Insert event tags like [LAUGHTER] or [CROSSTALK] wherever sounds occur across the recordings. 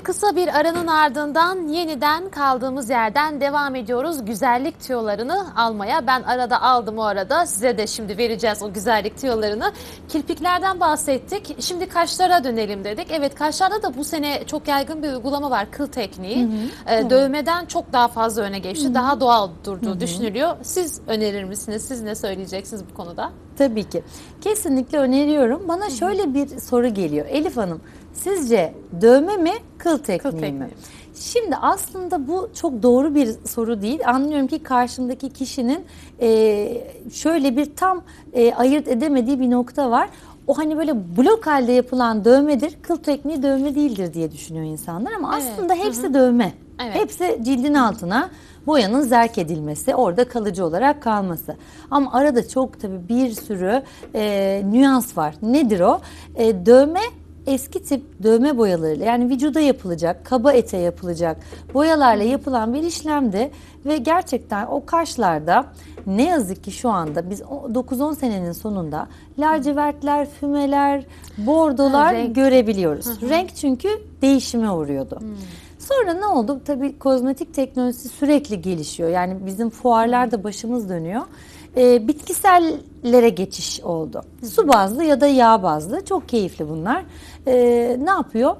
Evet kısa bir aranın ardından yeniden kaldığımız yerden devam ediyoruz. Güzellik tüyolarını almaya. Ben arada aldım o arada. Size de şimdi vereceğiz o güzellik tüyolarını. Kirpiklerden bahsettik. Şimdi kaşlara dönelim dedik. Evet kaşlarda da bu sene çok yaygın bir uygulama var. Kıl tekniği. Ee, Dövmeden çok daha fazla öne geçti. Daha doğal durduğu düşünülüyor. Siz önerir misiniz? Siz ne söyleyeceksiniz bu konuda? Tabii ki. Kesinlikle öneriyorum. Bana şöyle bir soru geliyor. Elif Hanım, sizce dövme mi, kıl tekniği mi? tekniği. Şimdi aslında bu çok doğru bir soru değil. Anlıyorum ki karşımdaki kişinin e, şöyle bir tam e, ayırt edemediği bir nokta var. O hani böyle blok halde yapılan dövmedir, kıl tekniği dövme değildir diye düşünüyor insanlar ama Evet, aslında hepsi dövme. Evet. Hepsi cildin altına boyanın zerk edilmesi, orada kalıcı olarak kalması. Ama arada çok tabii bir sürü e, nüans var. Nedir o? E, dövme eski tip dövme boyalarıyla yani vücuda yapılacak, kaba ete yapılacak boyalarla yapılan bir işlemdi ve gerçekten o kaşlarda ne yazık ki şu anda biz o 9-10 senenin sonunda lacivertler, fümeler, bordolar Ha, renk. görebiliyoruz. Renk çünkü değişime uğruyordu. Sonra ne oldu? Tabii kozmetik teknolojisi sürekli gelişiyor. Yani bizim fuarlarda başımız dönüyor. Ee, bitkisellere geçiş oldu. Su bazlı ya da yağ bazlı. Çok keyifli bunlar. Ee, ne yapıyor?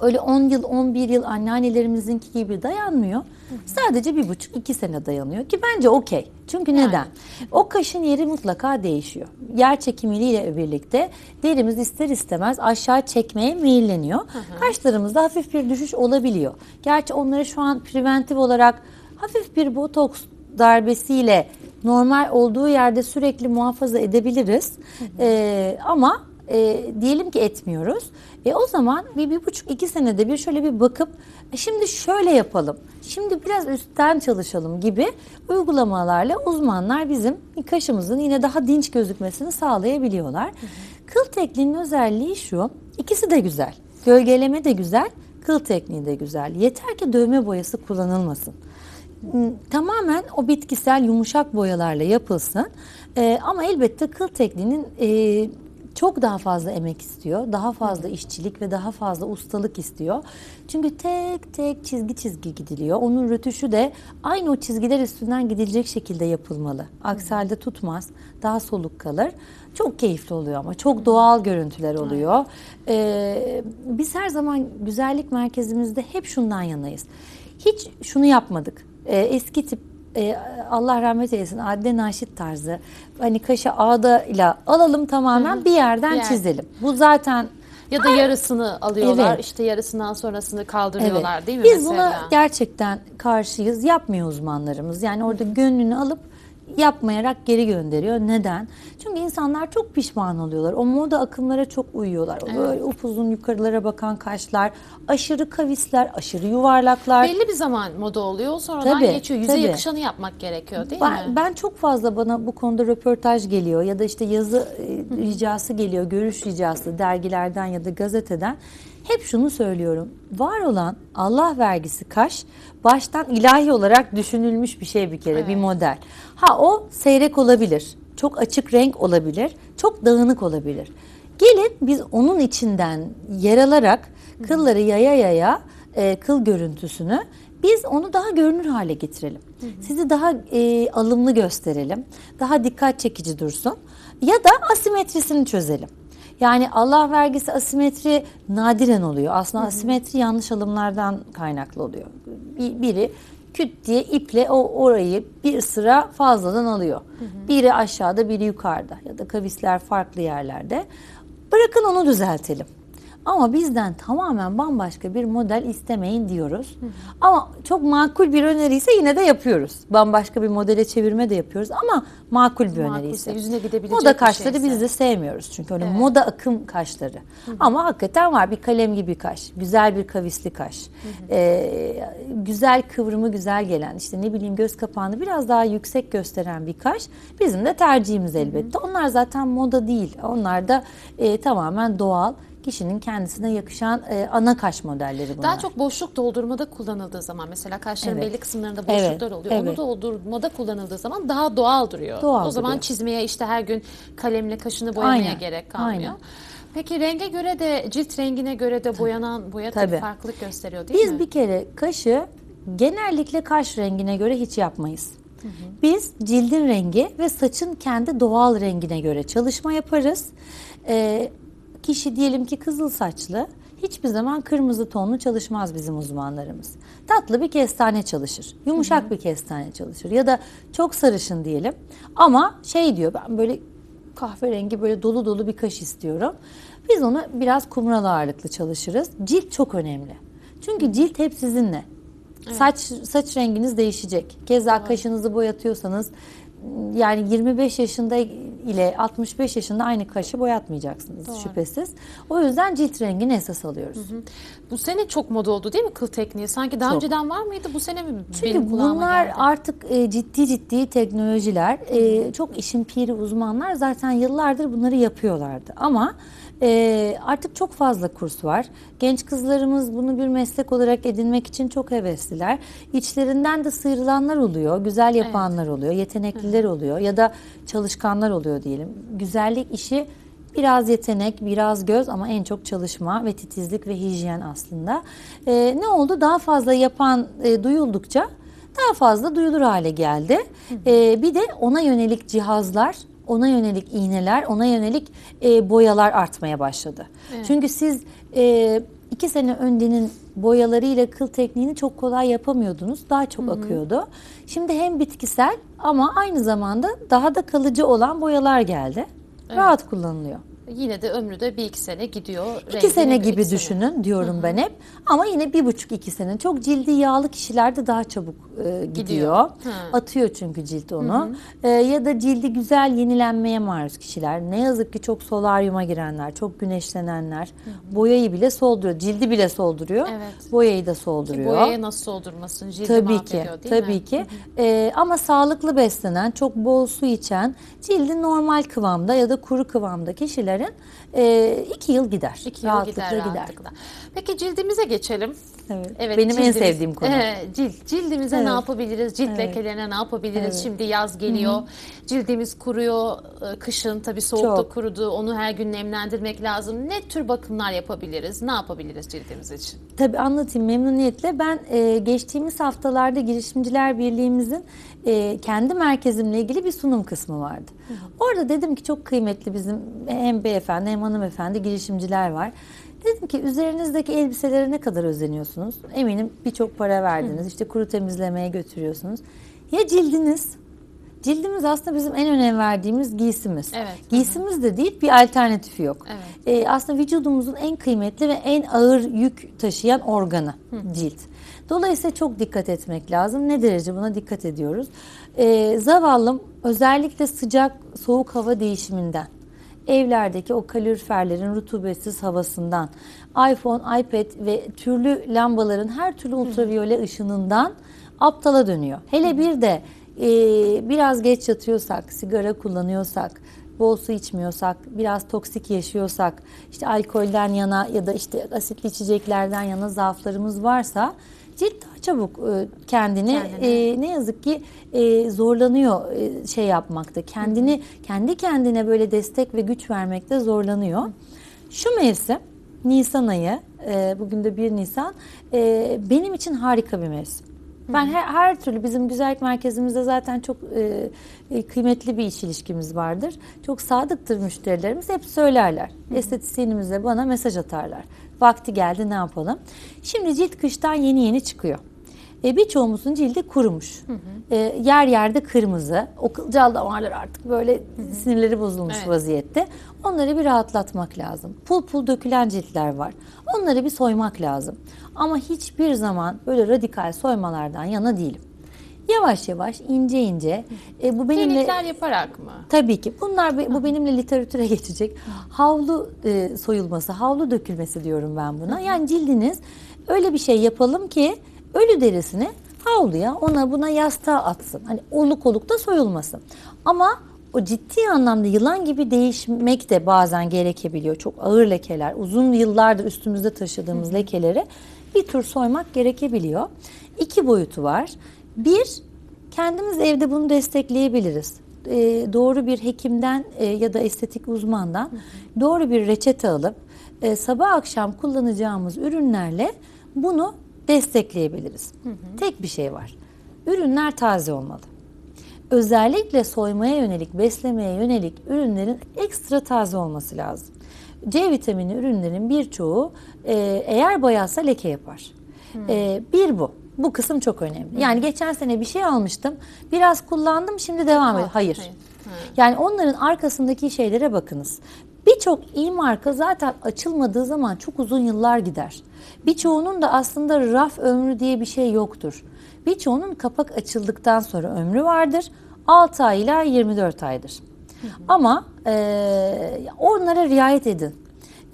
Öyle 10 yıl, 11 yıl anneannelerimizinki gibi dayanmıyor. Sadece bir buçuk, iki sene dayanıyor ki bence okey. Çünkü neden? O kaşın yeri mutlaka değişiyor. Yer çekimiyle birlikte derimiz ister istemez aşağı çekmeye meyilleniyor. Kaşlarımızda hafif bir düşüş olabiliyor. Gerçi onları şu an preventif olarak hafif bir botoks darbesiyle normal olduğu yerde sürekli muhafaza edebiliriz. Ee, ama e, diyelim ki etmiyoruz. E, o zaman bir, bir buçuk iki senede bir şöyle bir bakıp e, şimdi şöyle yapalım. Şimdi biraz üstten çalışalım gibi uygulamalarla uzmanlar bizim kaşımızın yine daha dinç gözükmesini sağlayabiliyorlar. Kıl tekniğinin özelliği şu. ikisi de güzel. Gölgeleme de güzel, kıl tekniği de güzel. Yeter ki dövme boyası kullanılmasın tamamen o bitkisel yumuşak boyalarla yapılsın. Ee, ama elbette kıl tekniğinin e, çok daha fazla emek istiyor. Daha fazla işçilik ve daha fazla ustalık istiyor. Çünkü tek tek çizgi çizgi gidiliyor. Onun rötuşu de aynı o çizgiler üstünden gidilecek şekilde yapılmalı. Aksi halde tutmaz. Daha soluk kalır. Çok keyifli oluyor ama çok doğal görüntüler oluyor. Ee, biz her zaman güzellik merkezimizde hep şundan yanayız. Hiç şunu yapmadık. Ee, eski tip e, Allah rahmet eylesin Adile Naşit tarzı hani kaşı ağda ile alalım tamamen bir yerden Bir yer. çizelim. Bu zaten Ya da yarısını alıyorlar, Evet. işte yarısından sonrasını kaldırıyorlar Evet. değil mi Biz mesela? buna gerçekten karşıyız. Yapmıyor uzmanlarımız. Yani orada gönlünü alıp yapmayarak geri gönderiyor. Neden? Çünkü insanlar çok pişman oluyorlar. O moda akımlara çok uyuyorlar. O Böyle upuzun yukarılara bakan kaşlar, aşırı kavisler, aşırı yuvarlaklar. Belli bir zaman moda oluyor, sonradan Tabii, geçiyor. Yüze tabii. yakışanı yapmak gerekiyor değil Ben, mi? ben çok fazla bana bu konuda röportaj geliyor ya da işte yazı e, ricası geliyor, görüş ricası dergilerden ya da gazeteden. Hep şunu söylüyorum. Var olan Allah vergisi kaş baştan ilahi olarak düşünülmüş bir şey bir kere, bir model. Ha o seyrek olabilir, çok açık renk olabilir, çok dağınık olabilir. Gelin biz onun içinden yer alarak kılları yaya yaya e, kıl görüntüsünü biz onu daha görünür hale getirelim. Sizi daha e, alımlı gösterelim. Daha dikkat çekici dursun. Ya da asimetrisini çözelim. Yani Allah vergisi asimetri nadiren oluyor. Aslında asimetri yanlış alımlardan kaynaklı oluyor. Bir- Biri küt diye iple o orayı bir sıra fazladan alıyor. Biri aşağıda, biri yukarıda ya da kavisler farklı yerlerde. Bırakın onu düzeltelim. Ama bizden tamamen bambaşka bir model istemeyin diyoruz. Ama çok makul bir öneri ise yine de yapıyoruz. Bambaşka bir modele çevirme de yapıyoruz ama makul bir öneri Makulse, ise. yüzüne gidebilecek Moda bir kaşları şeyse. biz de sevmiyoruz. Çünkü öyle moda akım kaşları. Ama hakikaten var bir kalem gibi kaş. Güzel bir kavisli kaş. Ee, güzel kıvrımı güzel gelen işte ne bileyim göz kapağını biraz daha yüksek gösteren bir kaş. Bizim de tercihimiz elbette. Onlar zaten moda değil. Onlar da e, tamamen doğal kişinin kendisine yakışan e, ana kaş modelleri bunlar. Daha çok boşluk doldurmada kullanıldığı zaman mesela kaşların Evet. belli kısımlarında boşluklar Evet, oluyor. evet. Onu doldurmada kullanıldığı zaman daha doğal duruyor. Doğal o zaman duruyor. çizmeye işte her gün kalemle kaşını boyamaya Aynen, gerek kalmıyor. aynen. Peki renge göre de cilt rengine göre de boyanan boya tabii Tabii. farklılık gösteriyor değil Biz mi? bir kere kaşı genellikle kaş rengine göre hiç yapmayız. Biz cildin rengi ve saçın kendi doğal rengine göre çalışma yaparız. Ee, kişi diyelim ki kızıl saçlı hiçbir zaman kırmızı tonlu çalışmaz bizim uzmanlarımız. Tatlı bir kestane çalışır. Yumuşak bir kestane çalışır. Ya da çok sarışın diyelim. Ama şey diyor ben böyle kahverengi böyle dolu dolu bir kaş istiyorum. Biz onu biraz kumral ağırlıklı çalışırız. Cilt çok önemli. Çünkü cilt hep sizinle. Saç saç renginiz değişecek. Keza kaşınızı boyatıyorsanız yani 25 yaşında ile 65 yaşında aynı kaşı boyatmayacaksınız şüphesiz. O yüzden cilt rengini esas alıyoruz. Bu sene çok moda oldu değil mi kıl tekniği? Sanki daha Çok. önceden var mıydı? Bu sene mi Çünkü benim bunlar geldi? artık e, ciddi ciddi teknolojiler. E, çok işin piri uzmanlar zaten yıllardır bunları yapıyorlardı. Ama e, artık çok fazla kurs var. Genç kızlarımız bunu bir meslek olarak edinmek için çok hevesliler. İçlerinden de sıyrılanlar oluyor, güzel yapanlar oluyor, yetenekliler oluyor ya da çalışkanlar oluyor diyelim. Güzellik işi Biraz yetenek, biraz göz ama en çok çalışma ve titizlik ve hijyen aslında. Ee, ne oldu? Daha fazla yapan e, duyuldukça daha fazla duyulur hale geldi. Ee, bir de ona yönelik cihazlar, ona yönelik iğneler, ona yönelik e, boyalar artmaya başladı. Çünkü siz e, iki sene öncenin boyalarıyla kıl tekniğini çok kolay yapamıyordunuz. Daha çok akıyordu. Şimdi hem bitkisel ama aynı zamanda daha da kalıcı olan boyalar geldi. Rahat kullanılıyor. Yine de ömrü de bir iki sene gidiyor. İki sene gibi iki sene. düşünün diyorum ben hep. Ama yine bir buçuk iki sene. Çok cildi yağlı kişilerde daha çabuk e, gidiyor. Gidiyor. Hı. Atıyor çünkü cilt onu. E, ya da cildi güzel yenilenmeye maruz kişiler. Ne yazık ki çok solaryuma girenler, çok güneşlenenler. Boyayı bile solduruyor. Cildi bile solduruyor. Evet. Boyayı da solduruyor. Boyaya nasıl soldurmasın? Cildi Tabii ki, değil tabii mi? ki. Ee, ama sağlıklı beslenen, çok bol su içen, cildi normal kıvamda ya da kuru kıvamda kişilerin e, iki yıl gider. İki yıl rahatlıkla gider, gider. rahatlıkla. Peki cildimize geçelim. Evet. Benim en sevdiğim konu. [LAUGHS] Evet, cilt. Cildimize Evet. ne yapabiliriz? Cilt lekelerine ne yapabiliriz? Şimdi yaz geliyor. Cildimiz kuruyor. e, Kışın tabii soğukta Çok. kurudu. Onu her gün nemlendirmek lazım. Ne tür bakımlar yapabiliriz? Ne yapabiliriz cildimiz için? Tabii anlatayım memnuniyetle. Ben e, geçtiğimiz haftalarda Girişimciler Birliği'mizin e, kendi merkezimle ilgili bir sunum kısmı vardı. Orada dedim ki çok kıymetli bizim hem beyefendi hem hanımefendi girişimciler var. Dedim ki üzerinizdeki elbiselere ne kadar özeniyorsunuz? Eminim birçok para verdiniz. İşte kuru temizlemeye götürüyorsunuz. Ya cildiniz? Cildimiz aslında bizim en önem verdiğimiz giysimiz. Evet. Giysimiz de değil bir alternatifi yok. Evet. Ee, aslında vücudumuzun en kıymetli ve en ağır yük taşıyan organı cilt. Dolayısıyla çok dikkat etmek lazım. Ne derece buna dikkat ediyoruz? Ee, zavallım özellikle sıcak soğuk hava değişiminden, evlerdeki o kaloriferlerin rutubetsiz havasından, iPhone, iPad ve türlü lambaların her türlü ultraviyole ışınından aptala dönüyor. Hele bir de e, biraz geç yatıyorsak, sigara kullanıyorsak, bol su içmiyorsak, biraz toksik yaşıyorsak, işte alkolden yana ya da işte asitli içeceklerden yana zaaflarımız varsa cilt daha çabuk e, kendini e, ne yazık ki e, zorlanıyor e, şey yapmakta. Kendini kendi kendine böyle destek ve güç vermekte zorlanıyor. Şu mevsim Nisan ayı, e, bugün de 1 Nisan, e, benim için harika bir mevsim. Ben her, her türlü bizim güzellik merkezimizde zaten çok e, e, kıymetli bir iş ilişkimiz vardır. Çok sadıktır müşterilerimiz. Hep söylerler. Estetisyenimize bana mesaj atarlar. Vakti geldi ne yapalım? Şimdi cilt kıştan yeni yeni çıkıyor. E, birçoğumuzun cildi kurumuş. E, yer yerde kırmızı. O kılcal damarlar artık böyle sinirleri bozulmuş Evet. vaziyette. Onları bir rahatlatmak lazım. Pul pul dökülen ciltler var. Onları bir soymak lazım. Ama hiçbir zaman böyle radikal soymalardan yana değilim. Yavaş yavaş ince ince e, bu benimle Klinikler yaparak mı? Tabii ki. Bunlar bu benimle literatüre [LAUGHS] geçecek. Havlu e, soyulması, havlu dökülmesi diyorum ben buna. Yani cildiniz öyle bir şey yapalım ki ölü derisini havluya, ona buna yastığa atsın. Hani oluk oluk da soyulmasın. Ama o ciddi anlamda yılan gibi değişmek de bazen gerekebiliyor. Çok ağır lekeler, uzun yıllardır üstümüzde taşıdığımız lekeleri bir tur soymak gerekebiliyor. İki boyutu var. Bir, kendimiz evde bunu destekleyebiliriz. e, doğru bir hekimden e, ya da estetik uzmandan doğru bir reçete alıp e, sabah akşam kullanacağımız ürünlerle bunu destekleyebiliriz. Tek bir şey var. Ürünler taze olmalı. Özellikle soymaya yönelik, beslemeye yönelik ürünlerin ekstra taze olması lazım. C vitamini ürünlerin birçoğu e, eğer bayatsa leke yapar. E, bir bu. Bu kısım çok önemli. Yani geçen sene bir şey almıştım. Biraz kullandım şimdi devam ediyor. Hayır. hayır. Yani onların arkasındaki şeylere bakınız. Birçok iyi marka zaten açılmadığı zaman çok uzun yıllar gider. Birçoğunun da aslında raf ömrü diye bir şey yoktur. Birçoğunun kapak açıldıktan sonra ömrü vardır. 6 ay ila 24 aydır. Ama e, onlara riayet edin.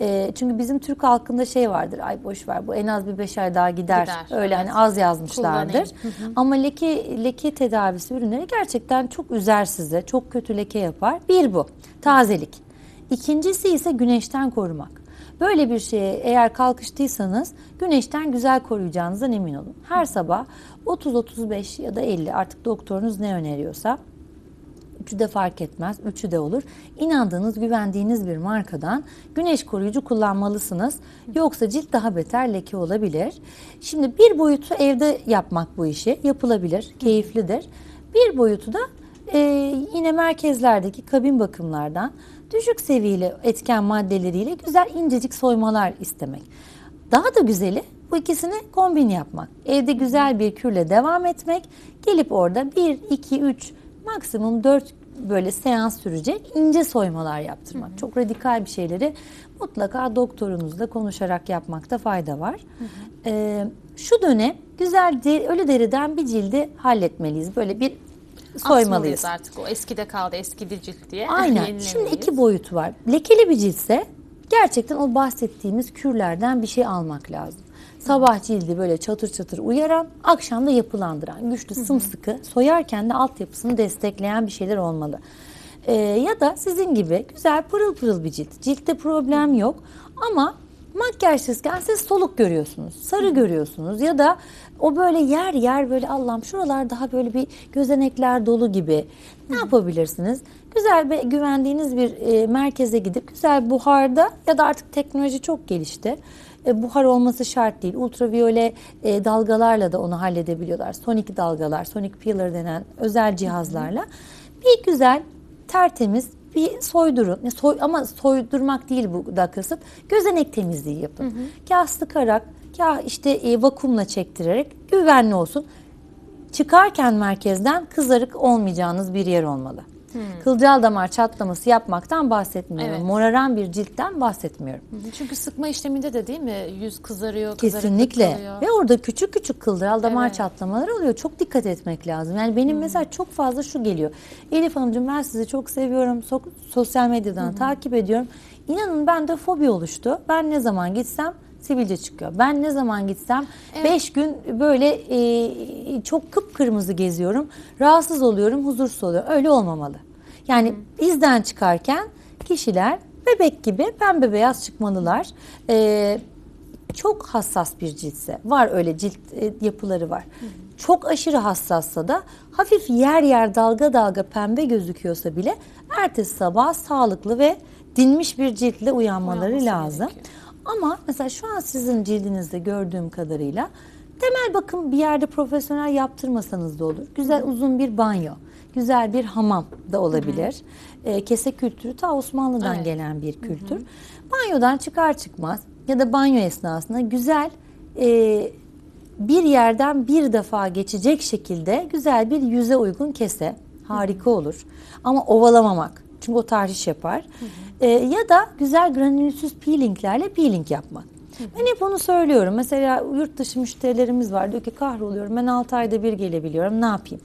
E, çünkü bizim Türk halkında şey vardır. Ay boş ver bu en az bir 5 ay daha gider. Gider, Öyle evet. hani az yazmışlardır. Ama leke leke tedavisi ürünleri gerçekten çok üzer size. Çok kötü leke yapar. Bir bu. Tazelik. İkincisi ise güneşten korumak. Böyle bir şeye eğer kalkıştıysanız güneşten güzel koruyacağınızdan emin olun. Her sabah 30-35 ya da 50 artık doktorunuz ne öneriyorsa Üçü de fark etmez, üçü de olur. İnandığınız, güvendiğiniz bir markadan güneş koruyucu kullanmalısınız. Yoksa cilt daha beter leke olabilir. Şimdi bir boyutu evde yapmak bu işi yapılabilir, keyiflidir. Bir boyutu da e, yine merkezlerdeki kabin bakımlardan düşük seviyeli etken maddeleriyle güzel incecik soymalar istemek. Daha da güzeli bu ikisini kombin yapmak. Evde güzel bir kürle devam etmek. Gelip orada 1, 2, 3 maksimum 4 böyle seans sürecek ince soymalar yaptırmak. Çok radikal bir şeyleri mutlaka doktorunuzla konuşarak yapmakta fayda var. Ee, şu dönem güzel de, ölü deriden bir cildi halletmeliyiz. Böyle bir soymalıyız. Artık o eskide kaldı eskidi cilt diye. [LAUGHS] Aynen. Şimdi iki boyutu var. Lekeli bir ciltse gerçekten o bahsettiğimiz kürlerden bir şey almak lazım. Sabah cildi böyle çatır çatır uyaran, akşam da yapılandıran, güçlü, sımsıkı, soyarken de altyapısını destekleyen bir şeyler olmalı. Ee, ya da sizin gibi güzel pırıl pırıl bir cilt. Ciltte problem yok ama makyajsızken siz soluk görüyorsunuz, sarı görüyorsunuz ya da o böyle yer yer böyle Allah'ım şuralar daha böyle bir gözenekler dolu gibi. Ne yapabilirsiniz? Güzel ve güvendiğiniz bir e, merkeze gidip güzel buharda ya da artık teknoloji çok gelişti. E, buhar olması şart değil. Ultraviyole e, dalgalarla da onu halledebiliyorlar. Sonik dalgalar, sonic peeler denen özel cihazlarla. Bir güzel tertemiz bir soydurun. Soy, ama soydurmak değil bu da kasıt. Gözenek temizliği yapın. Kah sıkarak, kah işte e, vakumla çektirerek güvenli olsun. Çıkarken merkezden kızarık olmayacağınız bir yer olmalı. Kılcal damar çatlaması yapmaktan bahsetmiyorum. Evet. Moraran bir ciltten bahsetmiyorum. Çünkü sıkma işleminde de değil mi yüz kızarıyor, Kesinlikle. Ve orada küçük küçük kılcal damar Evet. çatlamaları oluyor. Çok dikkat etmek lazım. Yani benim mesela çok fazla şu geliyor. Elif Hanımcığım ben sizi çok seviyorum. So- sosyal medyadan takip ediyorum. İnanın bende fobi oluştu. Ben ne zaman gitsem sivilce çıkıyor. Ben ne zaman gitsem 5 gün böyle e, çok kıpkırmızı geziyorum. Rahatsız oluyorum, huzursuz oluyorum. Öyle olmamalı. Yani izden çıkarken kişiler bebek gibi pembe beyaz çıkmalılar. Ee, çok hassas bir ciltse var öyle cilt e, yapıları var. Çok aşırı hassassa da hafif yer yer dalga dalga pembe gözüküyorsa bile ertesi sabah sağlıklı ve dinmiş bir ciltle uyanmaları Uyanması lazım. gerekiyor. Ama mesela şu an sizin cildinizde gördüğüm kadarıyla temel bakım bir yerde profesyonel yaptırmasanız da olur. Güzel uzun bir banyo, güzel bir hamam da olabilir. Ee, kese kültürü ta Osmanlı'dan Evet. gelen bir kültür. Banyodan çıkar çıkmaz ya da banyo esnasında güzel e, bir yerden bir defa geçecek şekilde güzel bir yüze uygun kese harika olur. Ama ovalamamak çünkü o tahriş yapar. E, ya da güzel granülsüz peelinglerle peeling yapmak. Ben hep onu söylüyorum. Mesela yurt dışı müşterilerimiz var. Diyor ki kahroluyorum ben 6 ayda bir gelebiliyorum. Ne yapayım?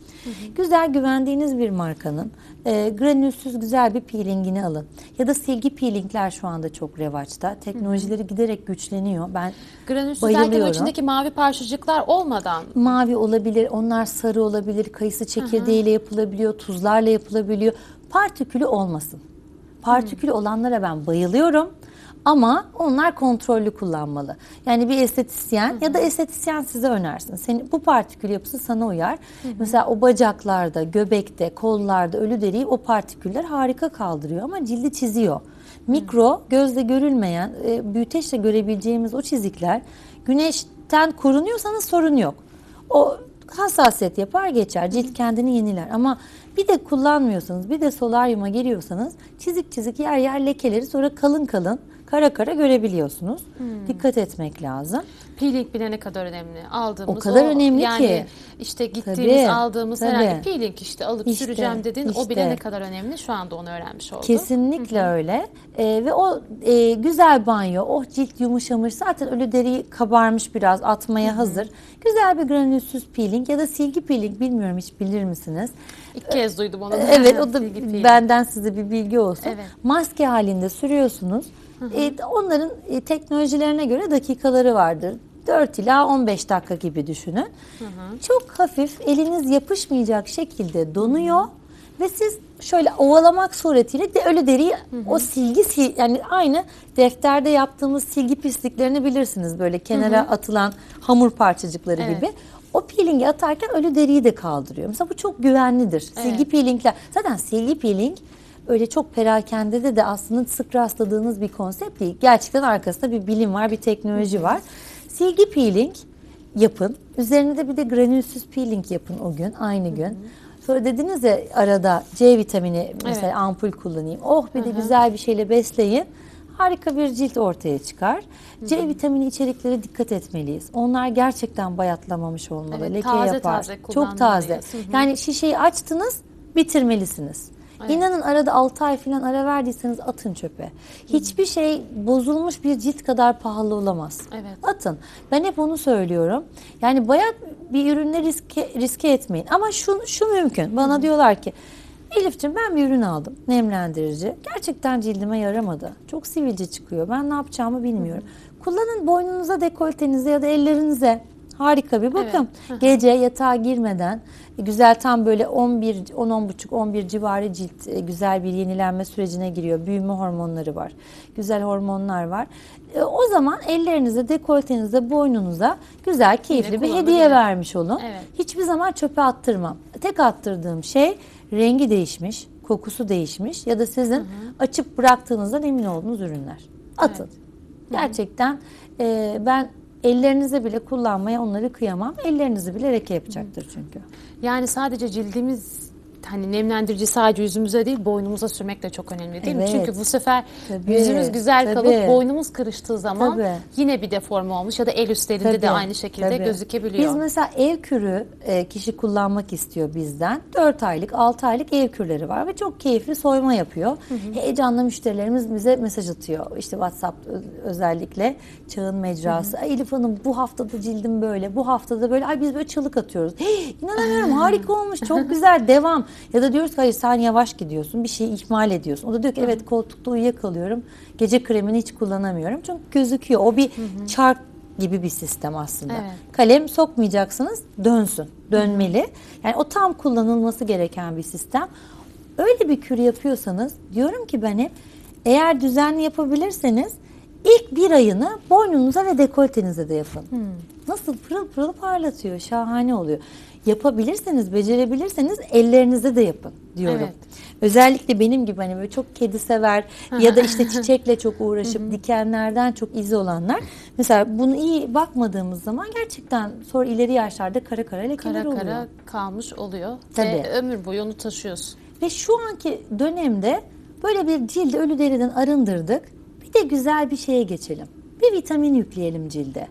Güzel güvendiğiniz bir markanın e, granülsüz güzel bir peelingini alın. Ya da silgi peelingler şu anda çok revaçta. Teknolojileri giderek güçleniyor. Ben Granülsüz derken bayılıyorum. içindeki mavi parçacıklar olmadan Mavi olabilir, onlar sarı olabilir, kayısı çekirdeğiyle yapılabiliyor, tuzlarla yapılabiliyor. Partikülü olmasın. Partikülü olanlara ben bayılıyorum. Ama onlar kontrollü kullanmalı. Yani bir estetisyen ya da estetisyen size önersin. Senin bu partikül yapısı sana uyar. Mesela o bacaklarda, göbekte, kollarda ölü deriyi o partiküller harika kaldırıyor ama cildi çiziyor. Mikro, gözle görülmeyen, e, büyüteçle görebileceğimiz o çizikler güneşten korunuyorsanız sorun yok. O hassasiyet yapar geçer. Cilt kendini yeniler. Ama bir de kullanmıyorsanız, bir de solaryuma giriyorsanız çizik çizik yer yer lekeleri sonra kalın kalın kara kara görebiliyorsunuz. Dikkat etmek lazım. Peeling bile ne kadar önemli. Aldığımız O kadar önemli yani ki. işte gittiğimiz Tabii, aldığımız tabii. herhangi peeling işte alıp İşte, süreceğim dediğin o bile işte. ne kadar önemli. Şu anda onu öğrenmiş oldum. Kesinlikle öyle. Ee, ve o e, güzel banyo, o cilt yumuşamış, zaten ölü deri kabarmış biraz atmaya hazır. Güzel bir granülsüz peeling ya da silgi peeling bilmiyorum hiç bilir misiniz? İlk kez duydum onu. Evet [LAUGHS] o da benden size bir bilgi olsun. Evet. Maske halinde sürüyorsunuz. E, onların e, teknolojilerine göre dakikaları vardır. 4 ila 15 dakika gibi düşünün. Çok hafif eliniz yapışmayacak şekilde donuyor ve siz şöyle ovalamak suretiyle de ölü deriyi o silgi sil, yani aynı defterde yaptığımız silgi pisliklerini bilirsiniz böyle kenara atılan hamur parçacıkları Evet. gibi. O peelingi atarken ölü deriyi de kaldırıyor. Mesela bu çok güvenlidir. Silgi peelingler. Zaten silgi peeling öyle çok perakendede de aslında sık rastladığınız bir konsept değil. Gerçekten arkasında bir bilim var, bir teknoloji var. Silgi peeling yapın. Üzerine de bir de granülsüz peeling yapın o gün, aynı gün. Sonra dediniz ya arada C vitamini mesela Evet. ampul kullanayım. Oh bir de güzel bir şeyle besleyin. Harika bir cilt ortaya çıkar. C vitamini içeriklere dikkat etmeliyiz. Onlar gerçekten bayatlamamış olmalı. Evet, Leke taze yapar. taze Çok taze. kullanmalıyız. Hı hı. Yani şişeyi açtınız, bitirmelisiniz. İnanın arada 6 ay falan ara verdiyseniz atın çöpe. Hiçbir şey bozulmuş bir cilt kadar pahalı olamaz. Evet. Atın. Ben hep onu söylüyorum. Yani bayat bir ürünle riske, riske etmeyin. Ama şu, şu mümkün. Bana diyorlar ki Elif'ciğim ben bir ürün aldım. Nemlendirici. Gerçekten cildime yaramadı. Çok sivilce çıkıyor. Ben ne yapacağımı bilmiyorum. Kullanın boynunuza, dekoltenize ya da ellerinize. Harika bir bakım. Gece yatağa girmeden e, güzel tam böyle 11 10 10 buçuk 11 civarı cilt e, güzel bir yenilenme sürecine giriyor. Büyüme hormonları var. Güzel hormonlar var. E, O zaman ellerinize, dekoltenize, boynunuza güzel, keyifli bir hediye vermiş olun. Evet. Hiçbir zaman çöpe attırmam. Tek attırdığım şey rengi değişmiş, kokusu değişmiş ya da sizin açıp bıraktığınızdan emin olduğunuz ürünler. Atın. Gerçekten e, ben ellerinize bile kullanmaya onları kıyamam. Ellerinizi bile leke yapacaktır çünkü. Yani sadece cildimiz hani nemlendirici sadece yüzümüze değil boynumuza sürmek de çok önemli değil mi? Evet. Çünkü bu sefer Tabii, yüzümüz güzel tabii. kalıp boynumuz kırıştığı zaman Tabii. yine bir deforme olmuş ya da el üstlerinde de Tabii, aynı şekilde tabii. gözükebiliyor. Biz mesela ev kürü e, kişi kullanmak istiyor bizden. 4 aylık, 6 aylık ev kürleri var ve çok keyifli soyma yapıyor. Heyecanlı müşterilerimiz bize mesaj atıyor. İşte WhatsApp özellikle çağın mecrası. "Ay Elif Hanım bu haftada cildim böyle, bu haftada böyle. Ay biz böyle çığlık atıyoruz. "Hey, inanamıyorum harika olmuş, çok güzel, devam. Ya da diyoruz ki hayır sen yavaş gidiyorsun, bir şeyi ihmal ediyorsun. O da diyor ki evet koltukta uyuyakalıyorum, gece kremini hiç kullanamıyorum. Çünkü gözüküyor. O bir çark gibi bir sistem aslında. Evet. Kalem sokmayacaksınız, dönsün, dönmeli. Yani o tam kullanılması gereken bir sistem. Öyle bir kür yapıyorsanız diyorum ki ben hep eğer düzenli yapabilirseniz ilk bir ayını boynunuza ve dekoltenize de yapın. Nasıl pırıl pırıl parlatıyor, şahane oluyor. Yapabilirseniz, becerebilirseniz ellerinizde de yapın diyorum. Evet. Özellikle benim gibi hani böyle çok kedi sever ya da işte çiçekle çok uğraşıp dikenlerden çok izi olanlar. Mesela bunu iyi bakmadığımız zaman gerçekten sonra ileri yaşlarda kara kara lekeler kara oluyor. kara kalmış oluyor. Tabii. Ve ömür boyu onu taşıyorsun. Ve şu anki dönemde böyle bir cildi ölü deriden arındırdık. Bir de güzel bir şeye geçelim. Bir vitamin yükleyelim cilde.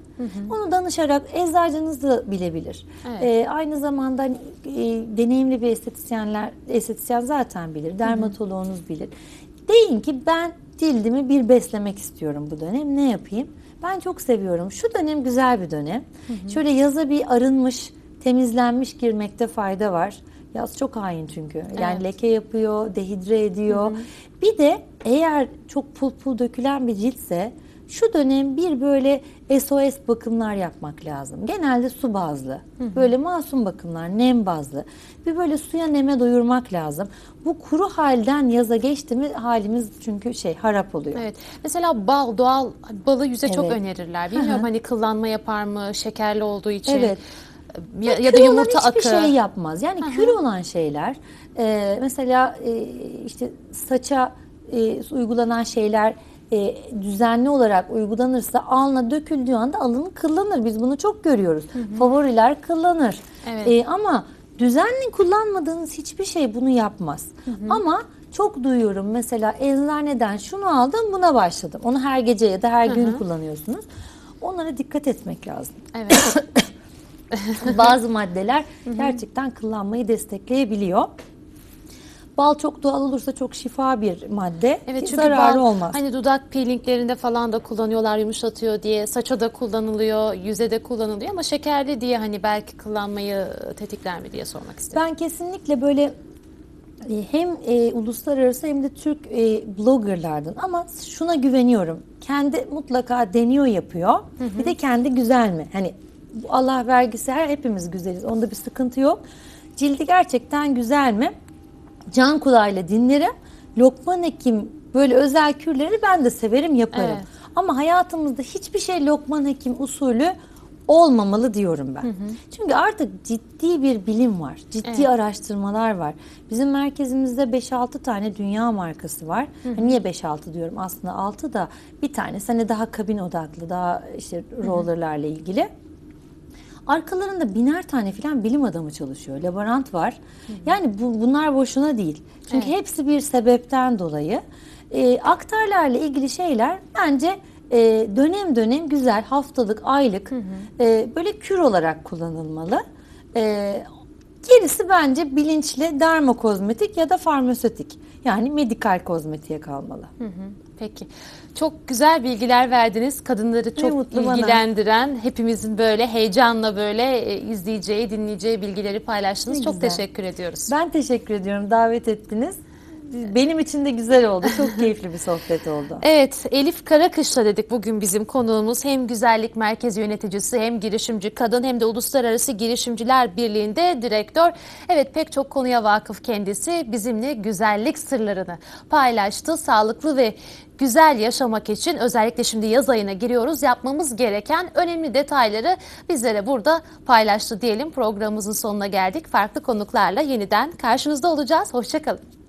Onu danışarak eczacınız da bilebilir. Evet. Ee, aynı zamanda hani, e, deneyimli bir estetisyenler, estetisyen zaten bilir. Dermatoloğunuz bilir. Deyin ki ben cildimi bir beslemek istiyorum bu dönem. Ne yapayım? Ben çok seviyorum. Şu dönem güzel bir dönem. Şöyle yaza bir arınmış, temizlenmiş girmekte fayda var. Yaz çok hain çünkü. Yani Evet. leke yapıyor, dehidre ediyor. Bir de eğer çok pul pul dökülen bir ciltse şu dönem bir böyle SOS bakımlar yapmak lazım. Genelde su bazlı. Böyle masum bakımlar, nem bazlı. Bir böyle suya neme doyurmak lazım. Bu kuru halden yaza geçti mi halimiz çünkü şey harap oluyor. Evet. Mesela bal, doğal balı yüze çok Evet. önerirler. Bilmiyorum hani kıllanma yapar mı, şekerli olduğu için. Evet. Ya, ya da yumurta akı. hiçbir şey yapmaz. Yani kürü olan şeyler e, mesela e, işte saça e, uygulanan şeyler e, düzenli olarak uygulanırsa alnına döküldüğü anda alın kıllanır. Biz bunu çok görüyoruz. Favoriler kıllanır. Evet. E, ama düzenli kullanmadığınız hiçbir şey bunu yapmaz. Ama çok duyuyorum mesela eczaneden şunu aldım buna başladım. Onu her gece ya da her gün kullanıyorsunuz. Onlara dikkat etmek lazım Evet. [COUGHS] bazı [LAUGHS] maddeler gerçekten kıllanmayı destekleyebiliyor. Bal çok doğal olursa çok şifa bir madde. Evet çünkü zararı bal, olmaz. hani dudak peelinglerinde falan da kullanıyorlar yumuşatıyor diye. Saça da kullanılıyor, yüze de kullanılıyor ama şekerli diye hani belki kullanmayı tetikler mi diye sormak istedim. Ben kesinlikle böyle e, hem e, uluslararası hem de Türk e, bloggerlardan ama şuna güveniyorum. Kendi mutlaka deniyor yapıyor. Bir de kendi güzel mi? Hani Allah vergisi her hepimiz güzeliz. Onda bir sıkıntı yok. Cildi gerçekten güzel mi? Can kulağıyla dinlerim. Lokman Hekim böyle özel kürleri ben de severim yaparım. Evet. Ama hayatımızda hiçbir şey Lokman Hekim usulü olmamalı diyorum ben. Çünkü artık ciddi bir bilim var. Ciddi Evet. araştırmalar var. Bizim merkezimizde 5-6 tane dünya markası var. Hani Niye 5-6 diyorum? Aslında 6 da bir tanesi hani daha kabin odaklı, daha işte rollerlarla ilgili. Arkalarında biner tane filan bilim adamı çalışıyor. Laborant var. Yani bu, bunlar boşuna değil. Çünkü Evet. hepsi bir sebepten dolayı. E, aktarlarla ilgili şeyler bence e, dönem dönem güzel haftalık, aylık e, böyle kür olarak kullanılmalı. E, gerisi bence bilinçli dermokozmetik ya da farmasötik. Yani medikal kozmetiğe kalmalı. Hı hı, Peki. Çok güzel bilgiler verdiniz. Kadınları çok mutlu bana. ilgilendiren, hepimizin böyle heyecanla böyle e, izleyeceği, dinleyeceği bilgileri paylaştınız. Ne çok güzel. teşekkür ediyoruz. Ben teşekkür ediyorum davet ettiniz. Benim için de güzel oldu. Çok [LAUGHS] keyifli bir sohbet oldu. Evet, Elif Karakışla dedik bugün bizim konuğumuz. Hem güzellik merkezi yöneticisi hem girişimci kadın hem de Uluslararası Girişimciler Birliği'nde direktör. Evet pek çok konuya vakıf kendisi. Bizimle güzellik sırlarını paylaştı. Sağlıklı ve güzel yaşamak için özellikle şimdi yaz ayına giriyoruz. Yapmamız gereken önemli detayları bizlere burada paylaştı diyelim. Programımızın sonuna geldik. Farklı konuklarla yeniden karşınızda olacağız. Hoşçakalın.